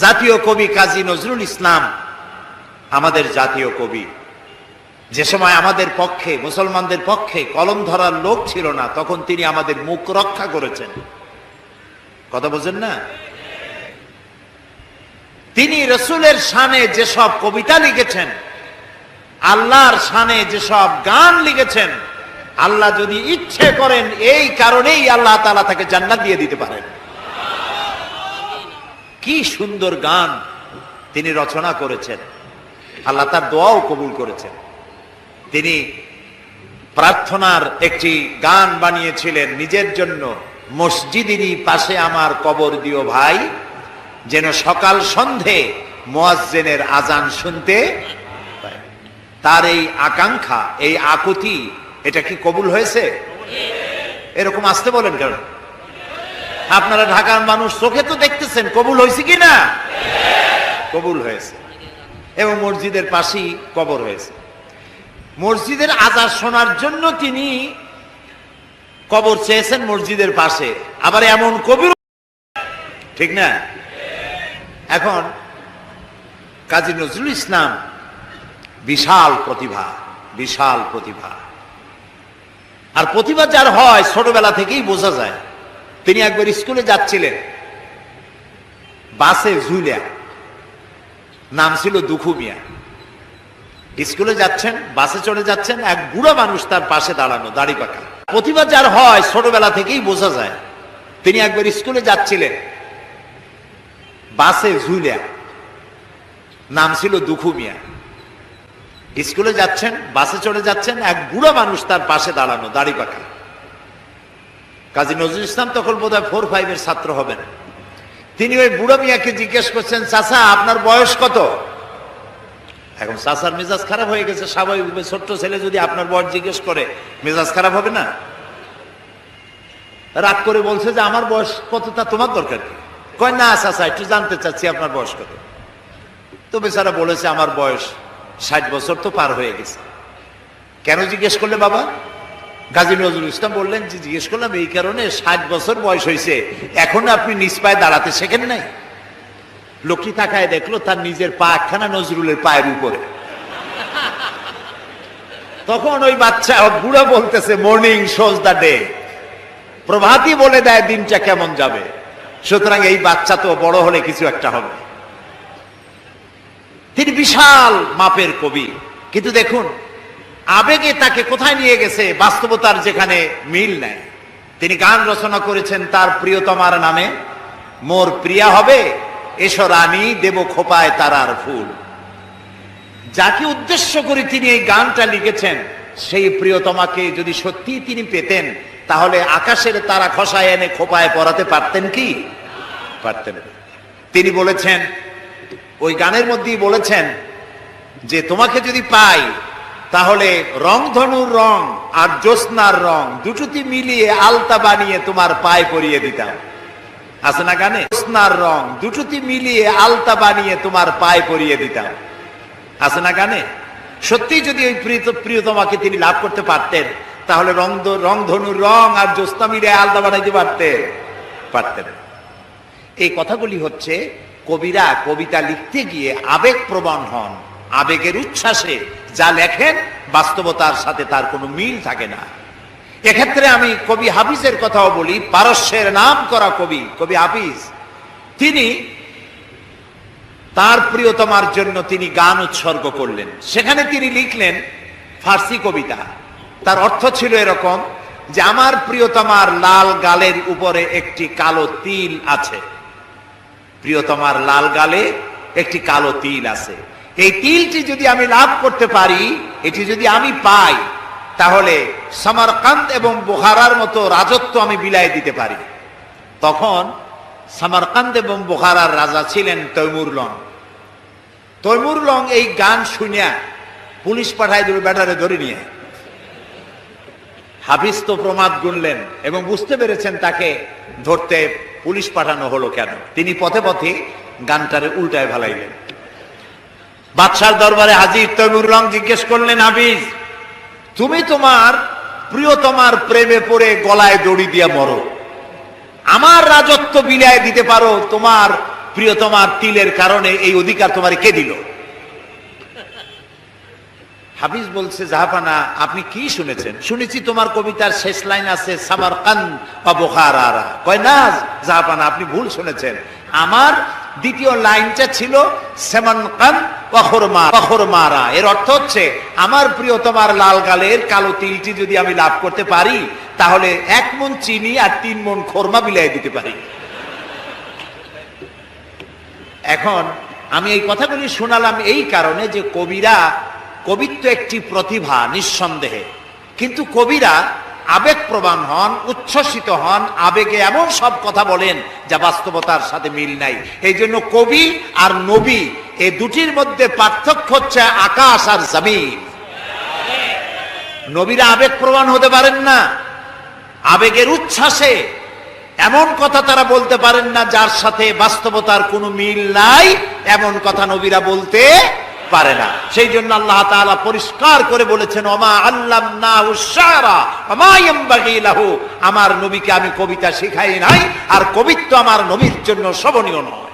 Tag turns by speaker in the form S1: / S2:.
S1: জাতীয় কবি কাজী নজরুল ইসলাম, আমাদের জাতীয় কবি। যে সময় আমাদের পক্ষে, মুসলমানদের পক্ষে কলম ধরার লোক ছিল না, তখন তিনি আমাদের মুখ রক্ষা করেছেন। কথা বোঝেন না? তিনি রসুলের শানে যেসব কবিতা লিখেছেন, আল্লাহর শানে যেসব গান লিখেছেন, আল্লাহ যদি ইচ্ছে করেন, এই কারণেই আল্লাহ তালা তাকে জান্নাত দিয়ে দিতে পারেন। কি সুন্দর গান তিনি রচনা করেছেন। আল্লাহ তার দোয়াও কবুল করেছেন। তিনি প্রার্থনার একটি গান বানিয়েছিলেন, নিজের জন্য মসজিদেরই পাশে আমার কবর দিও ভাই, যেন সকাল সন্ধে মোয়াজ্জেনের আজান শুনতে তার এই আকাঙ্ক্ষা, এই আকুতি, এটা কি কবুল হয়েছে? এরকম আসতে বলেন কেন? আপনারা ঢাকার মানুষ চোখে তো দেখতেছেন, কবুল হয়েছে কি না? কবুল হয়েছে। এবং মসজিদের পাশেই কবর হয়েছে। মসজিদের আজার শোনার জন্য তিনি কবর চেয়েছেন মসজিদের পাশে। আবার এমন কবির ঠিক না? এখন কাজী নজরুল ইসলাম বিশাল প্রতিভা বিশাল প্রতিভা। আর প্রতিভা যার হয় ছোটবেলা থেকেই বোঝা যায়। তিনি একবার স্কুলে যাচ্ছিলেন। বাসে ঝুলিয়া নাম ছিল দুখু মিয়া। স্কুলে যাচ্ছেন, বাসে চড়ে যাচ্ছেন, এক বুড়ো মানুষ তার পাশে দাঁড়ানো, দাড়ি পাকা। প্রতিভা যার হয় ছোটবেলা থেকেই বোঝা যায়। তিনি একবার স্কুলে যাচ্ছিলেন। বাসে ঝুলিয়া নাম ছিল দুখু মিয়া। স্কুলে যাচ্ছেন, বাসে চড়ে যাচ্ছেন, এক বুড়ো মানুষ তার পাশে দাঁড়ানো, দাড়ি পাকা। কাজী নজরুল ইসলাম তখন বোধ হয় ফোর ফাইভের ছাত্র হবেন। তিনি ওই বুড়ো মিয়াকে জিজ্ঞেস করছেন, চাচা, আপনার বয়স কত? এখন চাচার মেজাজ খারাপ হয়ে গেছে, স্বাভাবিক ছোট্ট ছেলে যদি আপনার বয়স জিজ্ঞেস করে, মেজাজ খারাপ হবে না? রাগ করে বলছে যে, আমার বয়স কত, তা তোমার দরকার কি? কয়, না চাচা, একটু জানতে চাচ্ছি আপনার বয়স কত। তো বেচারা বলেছে, আমার বয়স ষাট বছর তো পার হয়ে গেছে। কেন জিজ্ঞেস করলে বাবা? গাজী নজরুল ইসলাম বললেন যে জিজ্ঞেস করলাম, এই কারণে ষাট বছর বয়স হয়েছে, এখন আপনি নিজ পায়ে দাঁড়াতে শেখেন নাই? লোকটি তাকায় দেখল, তার নিজের পা একখানা নজরুলের পায়ের উপরে। তখন ওই বাচ্চা বুড়া বলতেছে, মর্নিং শোজ দ্য ডে। প্রভাতই বলে দেয়, দিনটা কেমন যাবে? সুতরাং এই বাচ্চা তো বড় হলে কিছু একটা হবে। তিনি বিশাল মাপের কবি। কিন্তু দেখুন আবেগে তাকে কোথায় নিয়ে গেছে? বাস্তবতার যেখানে মিল নেয় তিনি গান রচনা করেছেন তার প্রিয়তমার নামে। মোর প্রিয়া হবে, এসো রানী, দেব খোপায় তারার ফুল। যাকে উদ্দেশ্য করে তিনি এই গানটা লিখেছেন, সেই প্রিয়তমাকে যদি সত্যি তিনি পেতেন, তাহলে আকাশের তারা খসায় এনে খোপায় পরাতে পারতেন কি? পারতেন তিনি বলেছেন, ওই গানের মধ্যেই বলেছেন যে, তোমাকে যদি পাই তাহলে রংধনুর রং আর জ্যোৎস্নার রং দুটোতে মিলিয়ে আলতা বানিয়ে তোমার পায়ে পরিয়ে দিতাম। আছে না গানে? জ্যোৎস্নার রং দুটোতে মিলিয়ে আলতা বানিয়ে তোমার পায়ে পরিয়ে দিতাম। আছে না গানে? সত্যি যদি ওই প্রিয় প্রিয়তমাকে তিনি লাভ করতে পারতেন, তাহলে রং রংধনুর রং আর জ্যোৎস্না মিলিয়ে আলতা বানাইতে পারতেন। পারতেন। এই কথাগুলি হচ্ছে কবিরা কবিতা লিখতে গিয়ে আবেগ প্রবণ হন। আবেগের উচ্ছ্বাসে যা লেখেন, বাস্তবতার সাথে তার কোনো মিল থাকে না। এক্ষেত্রে আমি কবি হাফিজের কথাও বলি, পারস্যের নাম করা কবি কবি হাফিজ, তিনি তার প্রিয়তমার জন্য তিনি গান উৎসর্গ করলেন। সেখানে তিনি লিখলেন ফার্সি কবিতা। তার অর্থ ছিল এরকম যে আমার প্রিয়তমার লাল গালের উপরে একটি কালো তিল আছে। প্রিয়তমার লাল গালে একটি কালো তিল আছে। এই তিলটি যদি আমি লাভ করতে পারি, এটি যদি আমি পাই, তাহলে সামারকান্ত এবং বোহারার মতো রাজত্ব আমি বিলাই দিতে পারি। তখন সামারকান্ত এবং বোহারার রাজা ছিলেন তৈমুর লং। তৈমুর লং এই গান শুনিয়া পুলিশ পাঠায় দিল, ব্যাটারে ধরে নিয়ে হাফিজ তো প্রমাদ গুনলেন এবং বুঝতে পেরেছেন তাকে ধরতে পুলিশ পাঠানো হলো কেন। তিনি পথে পথে গানটারে উল্টায় ভালাইলেন বাদশার দরবারে হাজির তৈমুর রং জিজ্ঞেস করলেন, হাফিজ, তুমি তোমার প্রিয়তমার প্রেমে পড়ে গলায় দড়ি দিয়া মরো। আমার রাজত্ব বিলায় দিতে পারো, তোমার প্রিয়তমার তিলের কারণে এই অধিকার তোমার কে দিল? হাফিজ বলছে, জাহাপানা, আপনি কি শুনেছেন? শুনেছি তোমার কবিতার শেষ লাইন আছে, সামার কান বা বোখারা কয়, না, জাহাপানা, আপনি ভুল শুনেছেন। আমার দ্বিতীয় লাইনটা ছিল সেমান কান মারা এর অর্থ হচ্ছে, আমার প্রিয় তোমার লাল গালের কালো তিলটি যদি আমি লাভ করতে পারি, তাহলে এক মন চিনি আর তিন মন খোরমা বিলাই দিতে পারি। এখন আমি এই কথাগুলি শোনালাম এই কারণে যে কবিরা কবিত্ব একটি প্রতিভা, নিঃসন্দেহে। কিন্তু কবিরা আবেগ প্রবান হন, উচ্ছ্বসিত হন, আবেগে এমন সব কথা বলেন যা বাস্তবতার সাথে মিল নাই। এই জন্য কবি আর নবী এই দুটির মধ্যে পার্থক্য হচ্ছে আকাশ আর জমিন। নবীরা আবেগ প্রবান হতে পারেন না, আবেগের উচ্ছ্বাসে এমন কথা তারা বলতে পারেন না যার সাথে বাস্তবতার কোনো মিল নাই। এমন কথা নবীরা বলতে পারে না। সেই জন্য আল্লাহ তাআলা পরিষ্কার করে বলেছেন অমা আল্লাহ না আমার নবীকে আমি কবিতা শিখাই নাই, আর কবিত্ব আমার নবীর জন্য শোভনীয় নয়।